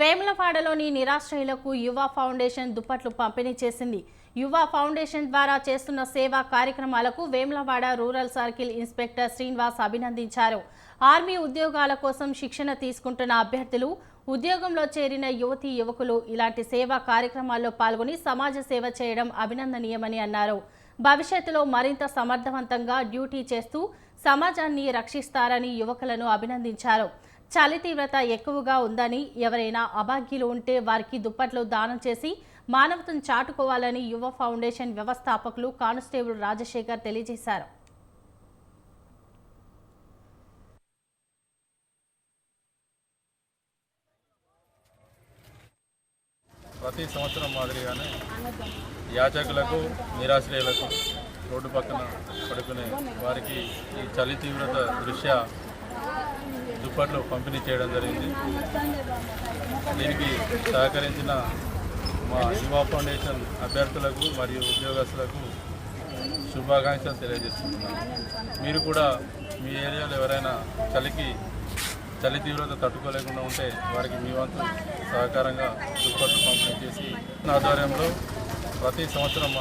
వేములవాడలోని నిరాశ్రయులకు యువ ఫౌండేషన్ దుప్పట్లు పంపిణీ చేసింది. యువ ఫౌండేషన్ ద్వారా చేస్తున్న సేవా కార్యక్రమాలకు Vemulawada rural circle inspector Srinivas అభినందించారు. ఆర్మీ ఉద్యోగాల కోసం శిక్షణ తీసుకుంటున్న అభ్యర్థులు ఉద్యోగంలో చేరిన యువతి యువకులు ఇలాంటి సేవా కార్యక్రమాల్లో పాల్గొని సమాజ సేవ చేయడం అభినందనీయమని అన్నారు. భవిష్యత్తులో మరింత సమర్థవంతంగా డ్యూటీ చేస్తూ సమాజాన్ని రక్షిస్తారని యువకులను అభినందించారు. చలి తీవ్రత ఎక్కువగా ఉందని ఎవరైనా అభాగ్యులు ఉంటే వారికి దుప్పట్లు దానం చేసి మానవతను చాటుకోవాలని యువ ఫౌండేషన్ వ్యవస్థాపకులు కానిస్టేబుల్ రాజశేఖర్ తెలియజేశారు. ప్రతి సంవత్సరం మాదిరిగానే యాచకులకు నిరాశ్రయులకు రోడ్డు పక్కన పడుకునే వారికి ఈ చలి తీవ్రత దృష్ట్యా దుప్పట్లు పంపిణీ చేయడం జరిగింది. దీనికి సహకరించిన మా యువ ఫౌండేషన్ అభ్యర్థులకు మరియు ఉద్యోగస్తులకు శుభాకాంక్షలు తెలియజేస్తున్నాను. మీరు కూడా మీ ఏరియాలో ఎవరైనా చలికి చలి తీవ్రత తట్టుకోలేకుండా ఉంటే వారికి మీ వంతు సహకారంగా దుప్పట్లు పంపిణీ చేసి నా ఆధ్వర్యంలో ప్రతి సంవత్సరం